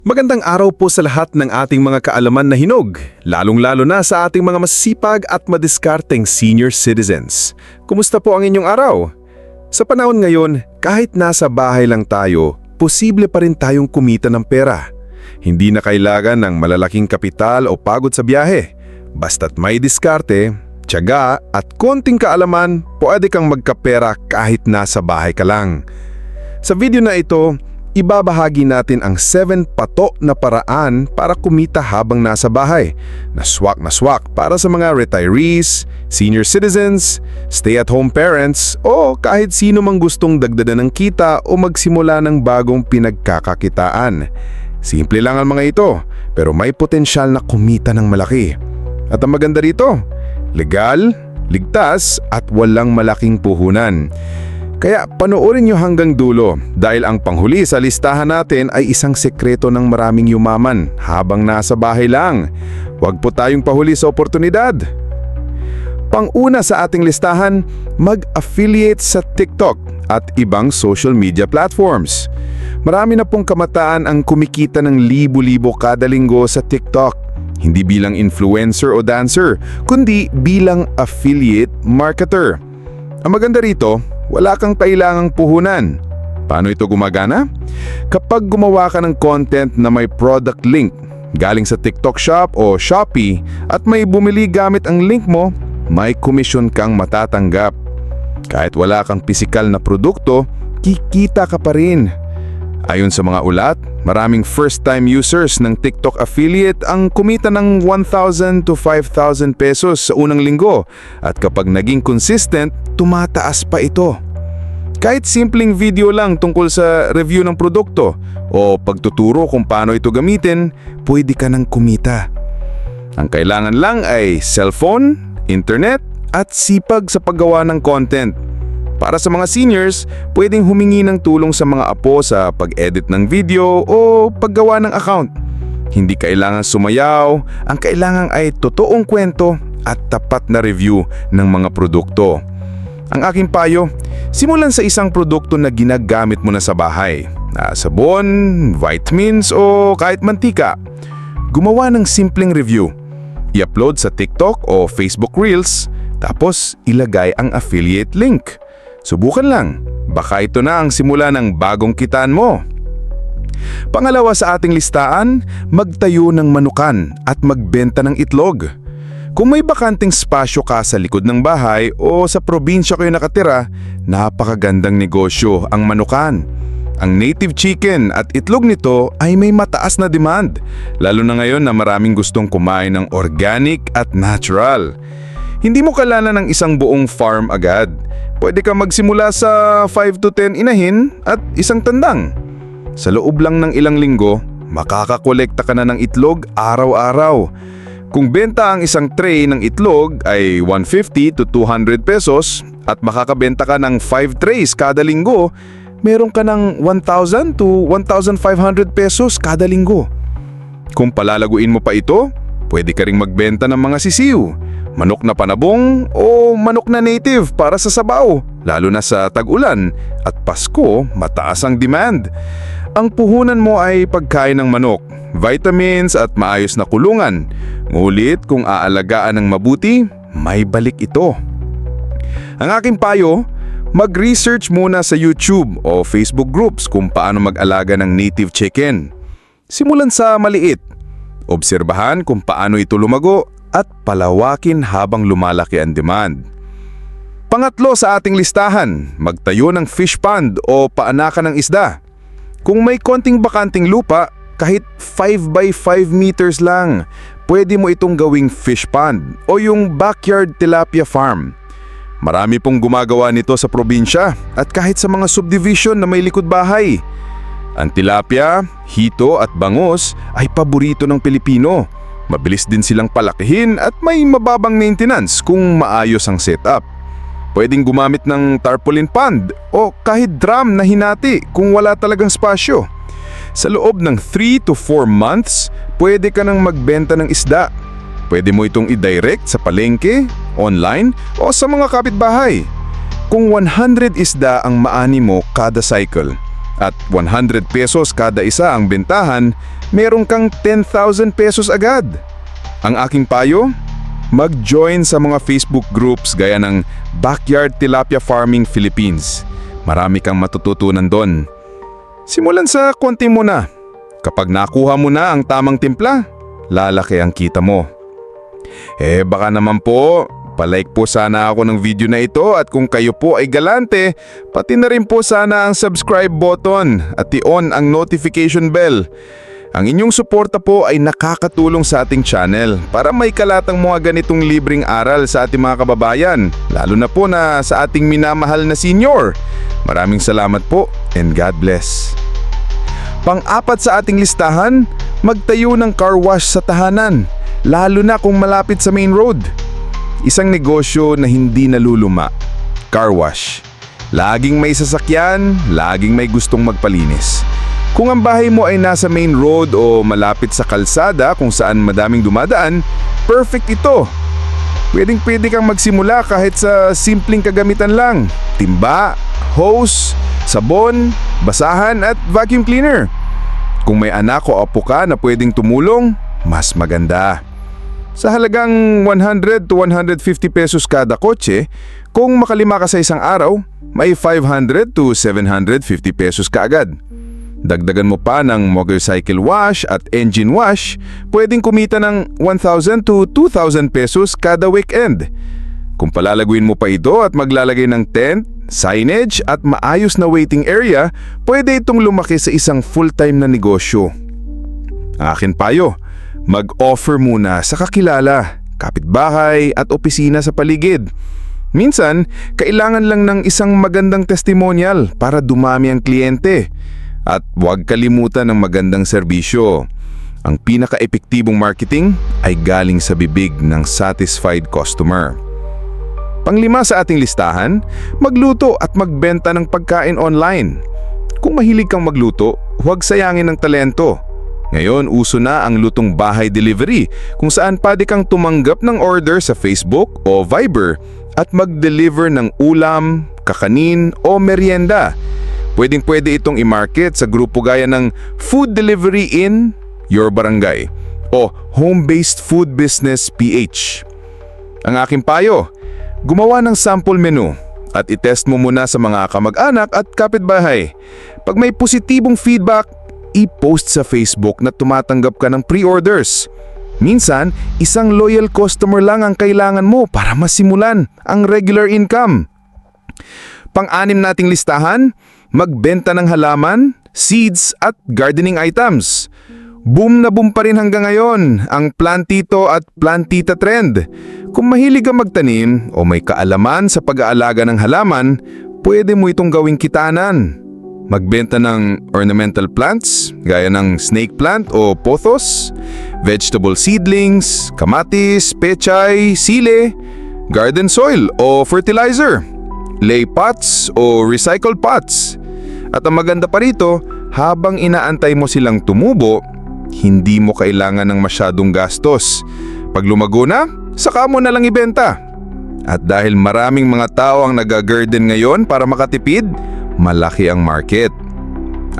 Magandang araw po sa lahat ng ating mga kaalaman na hinog, lalong-lalo na sa ating mga masipag at madiskarteng senior citizens. Kumusta po ang inyong araw? Sa panahon ngayon, kahit nasa bahay lang tayo, posible pa rin tayong kumita ng pera. Hindi na kailangan ng malalaking kapital o pagod sa biyahe. Basta't may diskarte, tiyaga at konting kaalaman, pwede kang magkapera kahit nasa bahay ka lang. Sa video na ito, ibabahagi natin ang 7 pato na paraan para kumita habang nasa bahay. Na swak na swak para sa mga retirees, senior citizens, stay-at-home parents o kahit sino mang gustong dagdagan ng kita o magsimula ng bagong pinagkakakitaan. Simple lang ang mga ito, pero may potensyal na kumita ng malaki. At ang maganda rito, legal, ligtas at walang malaking puhunan. Kaya panoorin nyo hanggang dulo dahil ang panghuli sa listahan natin ay isang sekreto ng maraming yumaman habang nasa bahay lang. Huwag po tayong pahuli sa oportunidad. Panguna sa ating listahan, mag-affiliate sa TikTok at ibang social media platforms. Marami na pong kamataan ang kumikita ng libo-libo kada linggo sa TikTok. Hindi bilang influencer o dancer, kundi bilang affiliate marketer. Ang maganda rito, wala kang kailangang puhunan. Paano ito gumagana? Kapag gumawa ka ng content na may product link galing sa TikTok Shop o Shopee at may bumili gamit ang link mo, may komisyon kang matatanggap. Kahit wala kang pisikal na produkto, kikita ka pa rin. Ayon sa mga ulat, maraming first-time users ng TikTok affiliate ang kumita ng 1,000 to 5,000 pesos sa unang linggo at kapag naging consistent, tumataas pa ito. Kahit simpleng video lang tungkol sa review ng produkto o pagtuturo kung paano ito gamitin, pwede ka nang kumita. Ang kailangan lang ay cellphone, internet at sipag sa paggawa ng content. Para sa mga seniors, pwedeng humingi ng tulong sa mga apo sa pag-edit ng video o paggawa ng account. Hindi kailangan sumayaw, ang kailangan ay totoong kwento at tapat na review ng mga produkto. Ang aking payo, simulan sa isang produkto na ginagamit mo na sa bahay. Na sabon, vitamins o kahit mantika. Gumawa ng simpleng review. I-upload sa TikTok o Facebook Reels, tapos ilagay ang affiliate link. Subukan lang, baka ito na ang simula ng bagong kitaan mo. Pangalawa sa ating listaan, magtayo ng manukan at magbenta ng itlog. Kung may bakanting spasyo ka sa likod ng bahay o sa probinsya kayo nakatira, napakagandang negosyo ang manukan. Ang native chicken at itlog nito ay may mataas na demand, lalo na ngayon na maraming gustong kumain ng organic at natural. Hindi mo kailangan ng isang buong farm agad. Pwede ka magsimula sa 5 to 10 inahin at isang tandang. Sa loob lang ng ilang linggo, makakakolekta ka na ng itlog araw-araw. Kung benta ang isang tray ng itlog ay 150 to 200 pesos at makakabenta ka ng 5 trays kada linggo, meron ka ng 1,000 to 1,500 pesos kada linggo. Kung palalaguin mo pa ito, pwede ka ring magbenta ng mga sisiw, manok na panabong o manok na native para sa sabaw, lalo na sa tag-ulan at Pasko mataas ang demand. Ang puhunan mo ay pagkain ng manok, vitamins at maayos na kulungan. Ngulit kung aalagaan ng mabuti, may balik ito. Ang aking payo, mag-research muna sa YouTube o Facebook groups kung paano mag-alaga ng native chicken. Simulan sa maliit. Obserbahan kung paano ito lumago at palawakin habang lumalaki ang demand. Pangatlo sa ating listahan, magtayo ng fish pond o paanakan ng isda. Kung may konting bakanting lupa, kahit 5 by 5 meters lang, pwede mo itong gawing fish pond o yung backyard tilapia farm. Marami pong gumagawa nito sa probinsya at kahit sa mga subdivision na may likod bahay. Ang tilapia, hito at bangos ay paborito ng Pilipino. Mabilis din silang palakihin at may mababang maintenance kung maayos ang setup. Pwedeng gumamit ng tarpaulin pond o kahit drum na hinati kung wala talagang spasyo. Sa loob ng 3 to 4 months, pwede ka nang magbenta ng isda. Pwede mo itong i-direct sa palengke, online o sa mga kapitbahay. Kung 100 isda ang maani mo kada cycle at 100 pesos kada isa ang bentahan, meron kang 10,000 pesos agad. Ang aking payo? Mag-join sa mga Facebook groups gaya ng Backyard Tilapia Farming Philippines. Marami kang matututunan doon. Simulan sa konti muna. Kapag nakuha mo na ang tamang timpla, lalaki ang kita mo. Eh baka naman po, palike po sana ako ng video na ito at kung kayo po ay galante, pati na rin po sana ang subscribe button at i-on ang notification bell. Ang inyong suporta po ay nakakatulong sa ating channel para may kalatang mga ganitong libreng aral sa ating mga kababayan, lalo na po na sa ating minamahal na senior. Maraming salamat po and God bless. Pang-apat sa ating listahan, magtayo ng car wash sa tahanan, lalo na kung malapit sa main road. Isang negosyo na hindi naluluma. Car wash. Laging may sasakyan, laging may gustong magpalinis. Kung ang bahay mo ay nasa main road o malapit sa kalsada kung saan madaming dumadaan, perfect ito. Pwedeng pwede kang magsimula kahit sa simpleng kagamitan lang. Timba, hose, sabon, basahan at vacuum cleaner. Kung may anak o apo ka na pwedeng tumulong, mas maganda. Sa halagang 100 to 150 pesos kada kotse, kung makalima ka sa isang araw, may 500 to 750 pesos ka agad. Dagdagan mo pa ng motorcycle wash at engine wash, pwedeng kumita ng 1,000 to 2,000 pesos kada weekend. Kung palalaguin mo pa ito at maglalagay ng tent, signage at maayos na waiting area, pwede itong lumaki sa isang full-time na negosyo. Ang akin payo, mag-offer muna sa kakilala, kapitbahay at opisina sa paligid. Minsan, kailangan lang ng isang magandang testimonial para dumami ang kliyente. At huwag kalimutan ng magandang serbisyo. Ang pinaka-epektibong marketing ay galing sa bibig ng satisfied customer. Panglima sa ating listahan, magluto at magbenta ng pagkain online. Kung mahilig kang magluto, huwag sayangin ng talento. Ngayon, uso na ang lutong bahay delivery kung saan pwede kang tumanggap ng order sa Facebook o Viber at mag-deliver ng ulam, kakanin o merienda. Pwedeng pwede itong i-market sa grupo gaya ng Food Delivery in Your Barangay o Home-Based Food Business PH. Ang aking payo, gumawa ng sample menu at itest mo muna sa mga kamag-anak at kapitbahay. Pag may positibong feedback, i-post sa Facebook na tumatanggap ka ng pre-orders. Minsan, isang loyal customer lang ang kailangan mo para masimulan ang regular income. Pang-anim nating listahan, magbenta ng halaman, seeds at gardening items. Boom na boom pa rin hanggang ngayon ang plantito at plantita trend. Kung mahilig ka magtanim o may kaalaman sa pag-aalaga ng halaman, pwede mo itong gawing kitanan. Magbenta ng ornamental plants gaya ng snake plant o pothos, vegetable seedlings, kamatis, pechay, sile, garden soil o fertilizer, lay pots o recycled pots. At ang maganda pa rito, habang inaantay mo silang tumubo, hindi mo kailangan ng masyadong gastos. Pag lumago na, saka mo na lang ibenta. At dahil maraming mga tao ang nag-garden ngayon para makatipid, malaki ang market.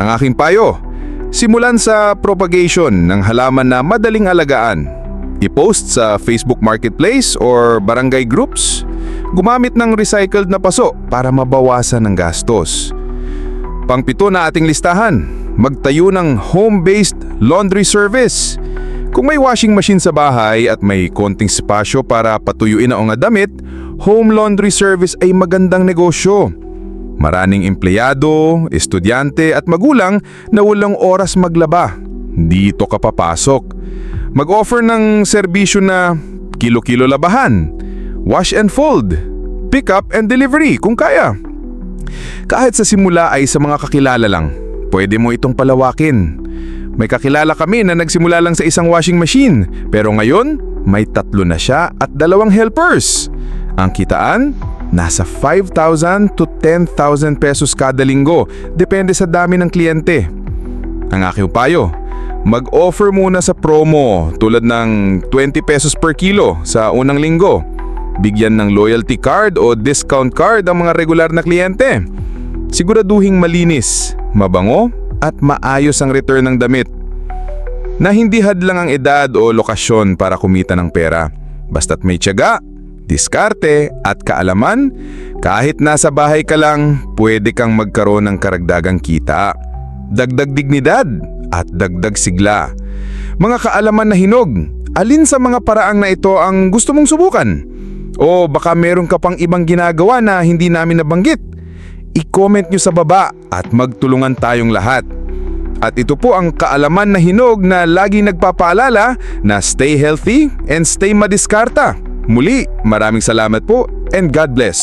Ang aking payo, simulan sa propagation ng halaman na madaling alagaan. I-post sa Facebook Marketplace or barangay groups. Gumamit ng recycled na paso para mabawasan ang gastos. Pangpito na ating listahan, magtayo ng home-based laundry service. Kung may washing machine sa bahay at may konting spasyo para patuyuin ang damit, home laundry service ay magandang negosyo. Maraming empleyado, estudyante at magulang na walang oras maglaba. Dito ka papasok. Mag-offer ng serbisyo na kilo-kilo labahan, wash and fold, pick up and delivery kung kaya. Kahit sa simula ay sa mga kakilala lang, pwede mo itong palawakin. May kakilala kami na nagsimula lang sa isang washing machine, pero ngayon may tatlo na siya at dalawang helpers. Ang kitaan, nasa 5,000 to 10,000 pesos kada linggo, depende sa dami ng kliyente. Ang aking payo, mag-offer muna sa promo tulad ng 20 pesos per kilo sa unang linggo. Bigyan ng loyalty card o discount card ang mga regular na kliyente. Siguraduhing malinis, mabango at maayos ang return ng damit. na hindi hadlang ang edad o lokasyon para kumita ng pera. Basta't may tiyaga, diskarte at kaalaman, kahit nasa bahay ka lang, pwede kang magkaroon ng karagdagang kita. Dagdag dignidad at dagdag sigla. Mga kaalaman na hinog, alin sa mga paraang na ito ang gusto mong subukan? O baka meron ka pang ibang ginagawa na hindi namin nabanggit? I-comment nyo sa baba at magtulungan tayong lahat. At ito po ang kaalaman na hinog na lagi nagpapaalala na stay healthy and stay madiskarta. Muli, maraming salamat po and God bless.